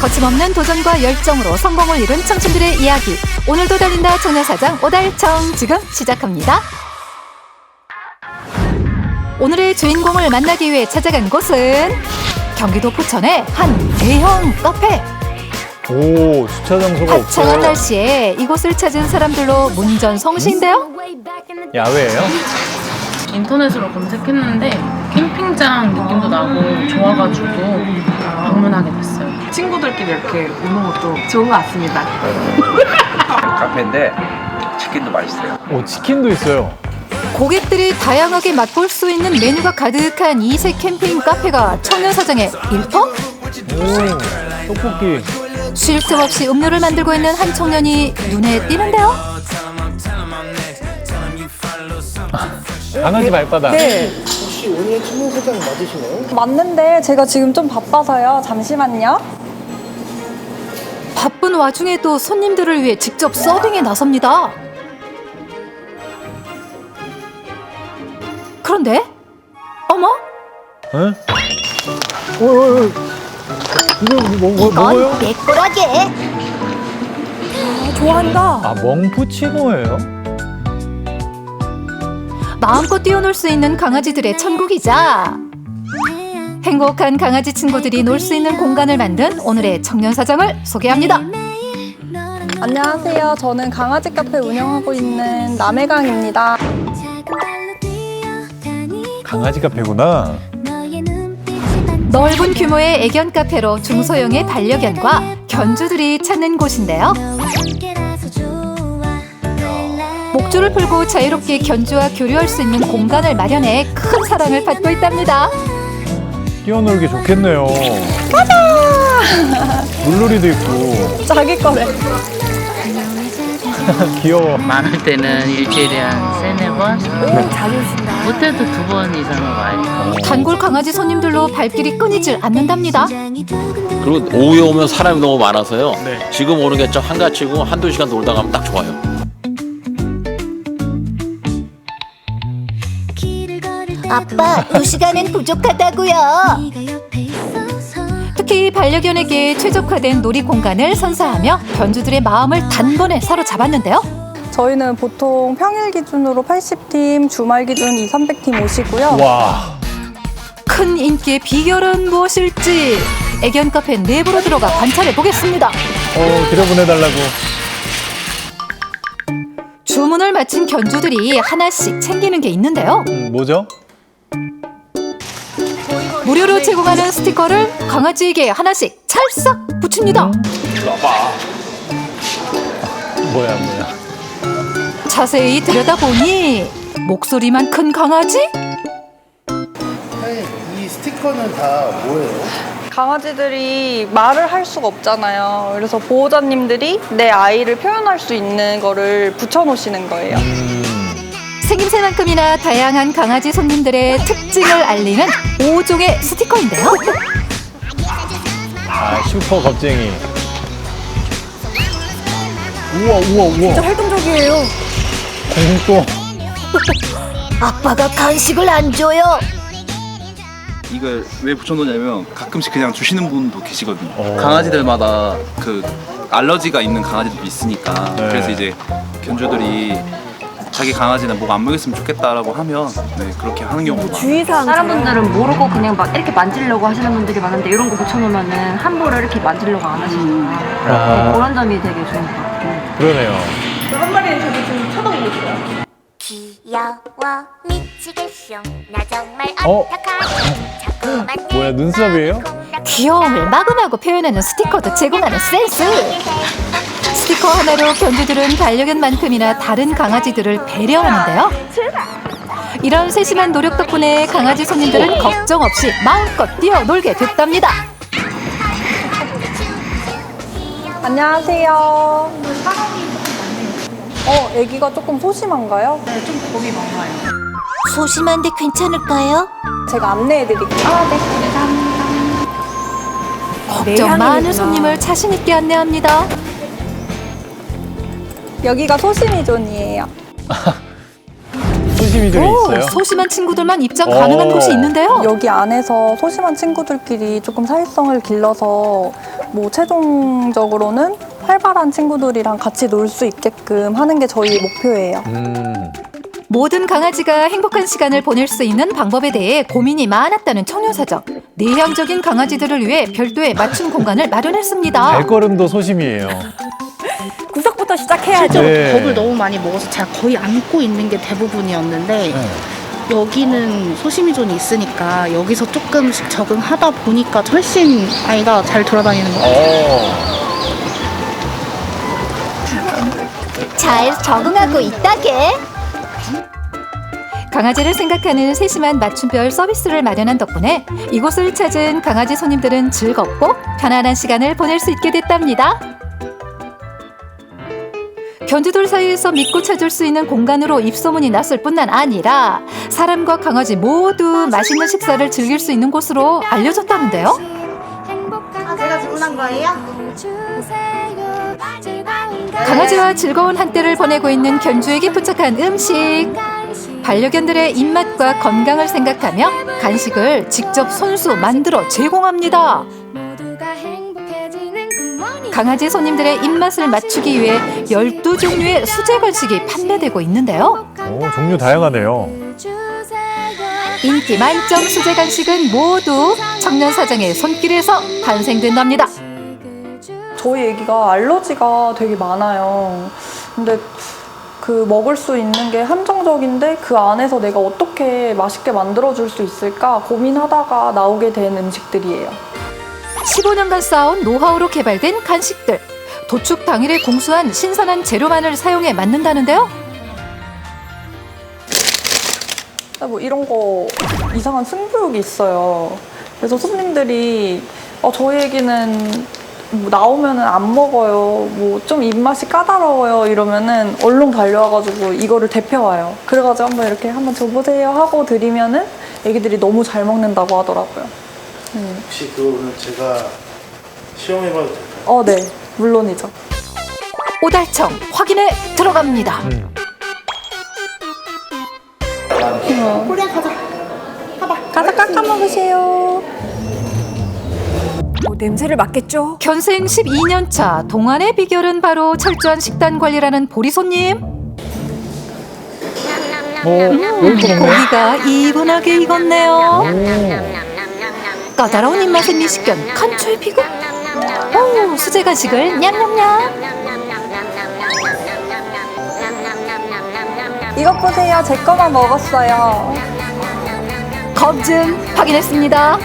거침없는 도전과 열정으로 성공을 이룬 청춘들의 이야기. 오늘도 달린다 청년사장 오달청 지금 시작합니다. 오늘의 주인공을 만나기 위해 찾아간 곳은 경기도 포천의 한 대형 카페. 오 주차 장소가 화창한 없어요. 날씨에 이곳을 찾은 사람들로 문전성시인데요. 야외예요? 인터넷으로 검색했는데 캠핑장 느낌도 나고 좋아가지고 방문하게 됐어요. 친구들끼리 이렇게 오는 것도 좋은 것 같습니다. 카페인데 치킨도 맛있어요. 오 치킨도 있어요. 고객들이 다양하게 맛볼 수 있는 메뉴가 가득한 이색 캠핑 카페가 청년사장의 일터? 오 떡볶이. 쉴 틈 없이 음료를 만들고 있는 한 청년이 눈에 띄는데요. 강아지 발바닥. 네. 혹시 오늘 청년 사장 맞으시나요? 맞는데 제가 지금 좀 바빠서요. 잠시만요. 바쁜 와중에도 손님들을 위해 직접 서빙에 나섭니다. 그런데 어머 응? 오, 오, 오. 이거 뭐, 뭐, 뭐예요? 내 거라게 좋아한다. 아 멍푸치노예요? 마음껏 뛰어놀 수 있는 강아지들의 천국이자 행복한 강아지 친구들이 놀 수 있는 공간을 만든 오늘의 청년 사장을 소개합니다. 안녕하세요. 저는 강아지 카페 운영하고 있는 남해강입니다. 강아지 카페구나. 넓은 규모의 애견 카페로 중소형의 반려견과 견주들이 찾는 곳인데요. 목줄을 풀고 자유롭게 견주와 교류할 수 있는 공간을 마련해 큰 사랑을 받고 있답니다. 뛰어놀기 좋겠네요. 가자. 물놀이도 있고 자기 거래. 귀여워. 많을 때는 일주일에 한 세네 번? 오, 자주 오신다. 못해도 두 번 이상은 와요. 단골 강아지 손님들로 발길이 끊이질 않는답니다. 그리고 오후에 오면 사람이 너무 많아서요. 네. 지금 오는 게 좀 한가치고 한두 시간 놀다 가면 딱 좋아요. 아빠, 이 시간은 부족하다고요. 특히 반려견에게 최적화된 놀이 공간을 선사하며 견주들의 마음을 단번에 사로잡았는데요. 저희는 보통 평일 기준으로 80팀, 주말 기준 2, 300팀 오시고요. 와. 큰 인기의 비결은 무엇일지 애견 카페 내부로 들어가 관찰해 보겠습니다. 어 들여보내달라고. 주문을 마친 견주들이 하나씩 챙기는 게 있는데요. 음, 뭐죠? 무료로 제공하는 스티커를 강아지에게 하나씩 찰싹 붙입니다. 뭐야 뭐야. 자세히 들여다보니 목소리만 큰 강아지? 사장님, 이 스티커는 다 뭐예요? 강아지들이 말을 할 수가 없잖아요. 그래서 보호자님들이 내 아이를 표현할 수 있는 거를 붙여놓으시는 거예요. 생김새만큼이나 다양한 강아지 손님들의 특징을 알리는 5종의 스티커인데요. 아 슈퍼 겁쟁이. 우와 우와 우와. 활동적이에요. 공또. 아빠가 간식을 안 줘요. 이걸 왜 붙여놓냐면 가끔씩 그냥 주시는 분도 계시거든요. 어. 강아지들마다 그 알러지가 있는 강아지들도 있으니까 네. 그래서 이제 견주들이 자기 강아지는 목안 먹였으면 좋겠다라고 하면 네, 그렇게 하는 경우가 많아요. 다른 분들은 모르고 그냥 막 이렇게 만지려고 하시는 분들이 많은데 이런 거 붙여놓으면은 함부로 이렇게 만지려고 안 하시니까 아, 그런 점이 되게 좋은 것 같아요. 그러네요. 귀여워 미치겠쇼 나 정말 어? 어떡하지 자꾸만 뭐야 눈썹이에요? 귀여움을 마구마구 표현하는 스티커도 제공하는 센스. 스티커 하나로 견주들은 반려견만큼이나 다른 강아지들을 배려하는데요. 이런 세심한 노력 덕분에 강아지 손님들은 걱정 없이 마음껏 뛰어놀게 됐답니다. 안녕하세요. 어, 아기가 조금 소심한가요? 네, 좀 겁이 많아요. 소심한데 괜찮을까요? 제가 안내해드릴게요. 아, 네. 감사합니다. 걱정 많은 손님을 자신 있게 안내합니다. 여기가 소심이 존이에요. 소심 소심이들이 오, 있어요? 소심한 친구들만 입장 가능한 오. 곳이 있는데요. 여기 안에서 소심한 친구들끼리 조금 사회성을 길러서 뭐 최종적으로는 활발한 친구들이랑 같이 놀 수 있게끔 하는 게 저희 목표예요. 음. 모든 강아지가 행복한 시간을 보낼 수 있는 방법에 대해 고민이 많았다는 청년사정. 내향적인 강아지들을 위해 별도의 맞춤 공간을 마련했습니다. 발걸음도 소심이에요. 구석부터 시작해야죠. 네. 겁을 너무 많이 먹어서 제가 거의 안고 있는 게 대부분이었는데 네. 여기는 소심이 존이 있으니까 여기서 조금씩 적응하다 보니까 훨씬 아이가 잘 돌아다니는 것 같아요. 어. 잘 적응하고 있다게 강아지를 생각하는 세심한 맞춤별 서비스를 마련한 덕분에 이곳을 찾은 강아지 손님들은 즐겁고 편안한 시간을 보낼 수 있게 됐답니다. 견주들 사이에서 믿고 찾을 수 있는 공간으로 입소문이 났을 뿐만 아니라 사람과 강아지 모두 맛있는 식사를 즐길 수 있는 곳으로 알려졌다는데요. 아 제가 주문한 거예요? 강아지와 즐거운 한때를 보내고 있는 견주에게 포착한 음식. 반려견들의 입맛과 건강을 생각하며 간식을 직접 손수 만들어 제공합니다. 강아지 손님들의 입맛을 맞추기 위해 12종류의 수제 간식이 판매되고 있는데요. 오, 종류 다양하네요. 인기 만점 수제 간식은 모두 청년 사장의 손길에서 탄생된답니다. 저희 애기가 알러지가 되게 많아요. 근데 그 먹을 수 있는 게 한정적인데 그 안에서 내가 어떻게 맛있게 만들어 줄 수 있을까 고민하다가 나오게 된 음식들이에요. 15년간 쌓아온 노하우로 개발된 간식들. 도축 당일에 공수한 신선한 재료만을 사용해 만든다는데요. 뭐 이런 거 이상한 승부욕이 있어요. 그래서 손님들이 어, 저희 애기는 뭐 나오면은 안 먹어요. 뭐 좀 입맛이 까다로워요. 이러면은 얼른 달려와가지고 이거를 대표와요. 그래가지고 한번 이렇게 한번 줘보세요 하고 드리면은 애기들이 너무 잘 먹는다고 하더라고요. 음. 혹시 그거는 제가 시험해봐도 될까요? 어, 네. 물론이죠. 오달청 확인에 들어갑니다. 음. 가서 깎아 먹으세요. 냄새를 맡겠죠? 견생 12년 차 동안의 비결은 바로 철저한 식단 관리라는 보리 손님. 오, 또 먹네. 고기가 이분하게 익었네요. 오. 까다로운 입맛의 미식견 간초의 비극. 오, 수제 간식을 냠냠냠. 이것 보세요. 제 거만 먹었어요. 검증 확인했습니다.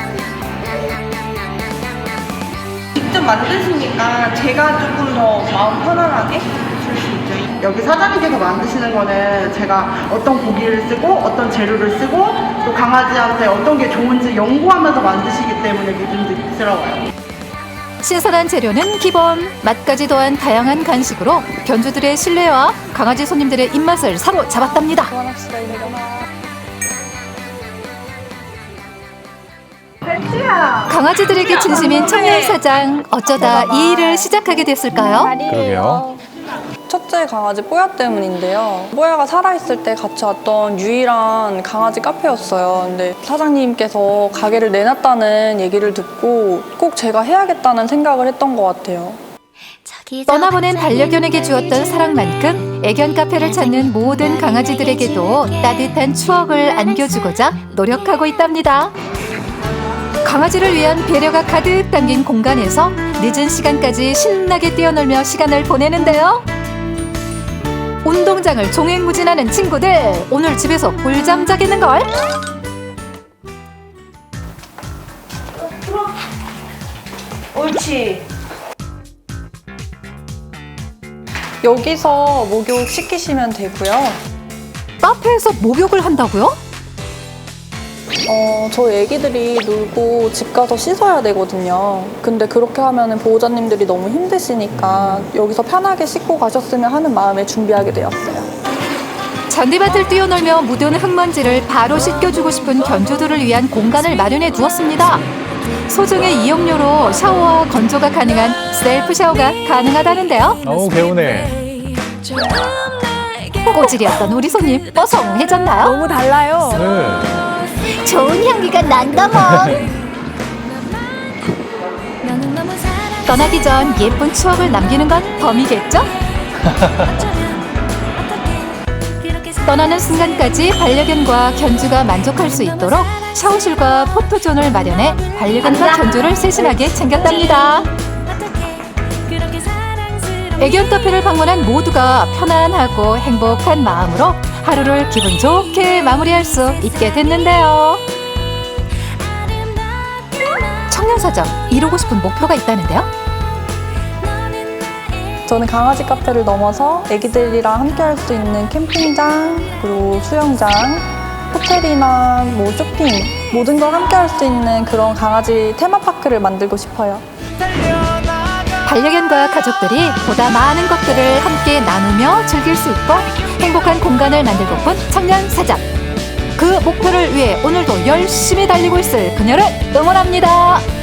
직접 만드시니까 제가 조금 더 마음 편안하게 줄 수 있죠. 여기 사장님께서 만드시는 거는 제가 어떤 고기를 쓰고 어떤 재료를 쓰고 또 강아지한테 어떤 게 좋은지 연구하면서 만드시기 때문에 믿음직스러워요. 신선한 재료는 기본, 맛까지 더한 다양한 간식으로 견주들의 신뢰와 강아지 손님들의 입맛을 사로잡았답니다. 그만합시다. 강아지들에게 진심인 청년 사장 어쩌다 이 일을 시작하게 됐을까요? 그러게요. 첫째 강아지 뽀야 때문인데요. 뽀야가 살아있을 때 같이 왔던 유일한 강아지 카페였어요. 근데 사장님께서 가게를 내놨다는 얘기를 듣고 꼭 제가 해야겠다는 생각을 했던 것 같아요. 떠나보낸 반려견에게 주었던 사랑만큼 애견 카페를 찾는 모든 강아지들에게도 따뜻한 추억을 안겨주고자 노력하고 있답니다. 강아지를 위한 배려가 가득 담긴 공간에서 늦은 시간까지 신나게 뛰어놀며 시간을 보내는데요. 운동장을 종횡무진하는 친구들 오늘 집에서 꿀잠 자겠는걸? 옳지. 여기서 목욕 시키시면 되고요. 카페에서 목욕을 한다고요? 어, 저희 애기들이 놀고 집 가서 씻어야 되거든요. 근데 그렇게 하면 보호자님들이 너무 힘드시니까 여기서 편하게 씻고 가셨으면 하는 마음에 준비하게 되었어요. 잔디밭을 뛰어놀며 묻은 흙먼지를 바로 씻겨주고 싶은 견주들을 위한 공간을 마련해 두었습니다. 소정의 이용료로 샤워와 건조가 가능한 셀프 샤워가 가능하다는데요. 어우, 개운해. 꼬질이었던 우리 손님 뽀송해졌나요? 너무 달라요. 네. 좋은 향기가 난다멍. 떠나기 전 예쁜 추억을 남기는 건 범이겠죠? 떠나는 순간까지 반려견과 견주가 만족할 수 있도록 샤워실과 포토존을 마련해 반려견과 견주를 세심하게 챙겼답니다. 애견 카페를 방문한 모두가 편안하고 행복한 마음으로 하루를 기분 좋게 마무리할 수 있게 됐는데요. 청년사정 이루고 싶은 목표가 있다는데요. 저는 강아지 카페를 넘어서 애기들이랑 함께 할 수 있는 캠핑장, 그리고 수영장, 호텔이나 뭐 쇼핑, 모든 걸 함께 할 수 있는 그런 강아지 테마파크를 만들고 싶어요. 반려견과 가족들이 보다 많은 것들을 함께 나누며 즐길 수 있고 행복한 공간을 만들고픈 청년 사장. 그 목표를 위해 오늘도 열심히 달리고 있을 그녀를 응원합니다.